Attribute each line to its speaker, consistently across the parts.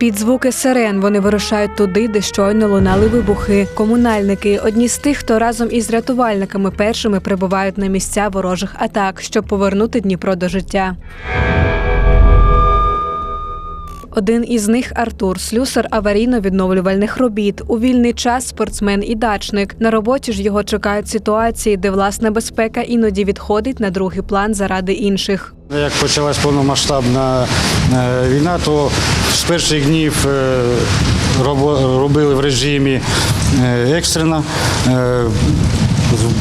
Speaker 1: Під звуки сирен вони вирушають туди, де щойно лунали вибухи. Комунальники одні з тих, хто разом із рятувальниками першими прибувають на місця ворожих атак, щоб повернути Дніпро до життя. Один із них Артур, слюсар аварійно-відновлювальних робіт. У вільний час спортсмен і дачник. На роботі ж його чекають ситуації, де власна безпека іноді відходить на другий план заради інших.
Speaker 2: Як почалась повномасштабна е, війна, то з перших днів е, робили в режимі е, екстрено.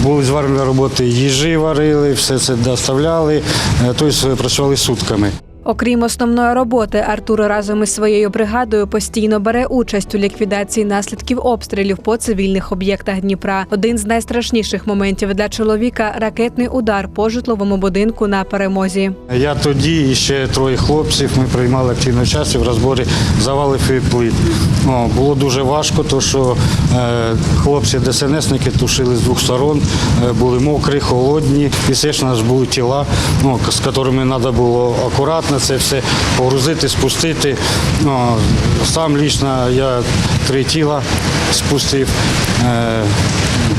Speaker 2: Були зварені роботи, їжі варили, все це доставляли, тобто працювали сутками.
Speaker 1: Окрім основної роботи, Артур разом із своєю бригадою постійно бере участь у ліквідації наслідків обстрілів по цивільних об'єктах Дніпра. Один з найстрашніших моментів для чоловіка ракетний удар по житловому будинку на перемозі.
Speaker 2: Я тоді і ще троє хлопців. Ми приймали активну участь в розборі завалів і плит. О, було дуже важко, тому що е, хлопці ДСНСники тушили з двох сторон, е, були мокрі, холодні. І все ж у нас були тіла, ну, з якими треба було акуратно це все погрузити, спустити. О, сам лічно я три тіла спустив. Е,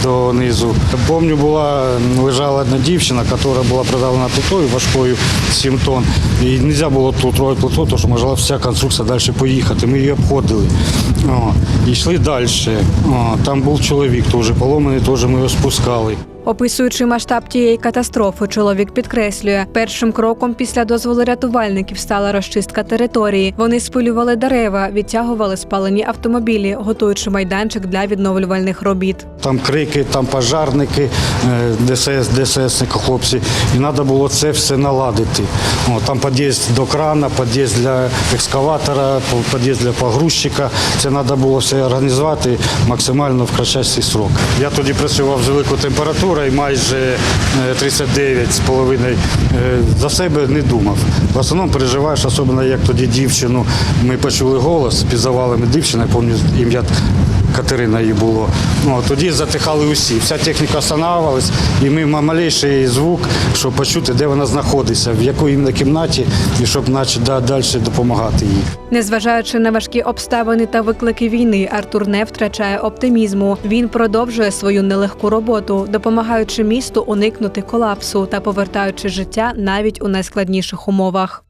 Speaker 2: донизу. Помню, була лежала одна дівчина, яка була придавлена плитою важкою 7 тонн. І не можна було тут робити плиту, тому що могла вся конструкція далі поїхати. Ми її обходили. О, йшли далі. О, там був чоловік, теж поломаний, теж ми його спускали.
Speaker 1: Описуючи масштаб тієї катастрофи, чоловік підкреслює, першим кроком після дозволу рятувальників стала розчистка території. Вони спилювали дерева, відтягували спалені автомобілі, готуючи майданчик для відновлювальних робіт.
Speaker 2: Там крики, там пожарники, е, ДСС, ДССники, хлопці. І треба було це все наладити. О, там під'їзд до крана, під'їзд для екскаватора, під'їзд для погрузчика. Це треба було все організувати максимально в кратчайший срок. Я тоді працював з великою температурою, майже е, 39,5. Е, За себе не думав. В основному переживаєш, особливо як тоді дівчину. Ми почули голос під завалами дівчини, я пам'ятаю ім'я Катерина її було. Ну, тоді затихали усі. Вся техніка останавливалась, і ми малейший звук, щоб почути, де вона знаходиться, в якій іменно кімнаті, і щоб наче да- далі допомагати їй.
Speaker 1: Незважаючи на важкі обставини та виклики війни, Артур не втрачає оптимізму. Він продовжує свою нелегку роботу, допомагаючи місту уникнути колапсу та повертаючи життя навіть у найскладніших умовах.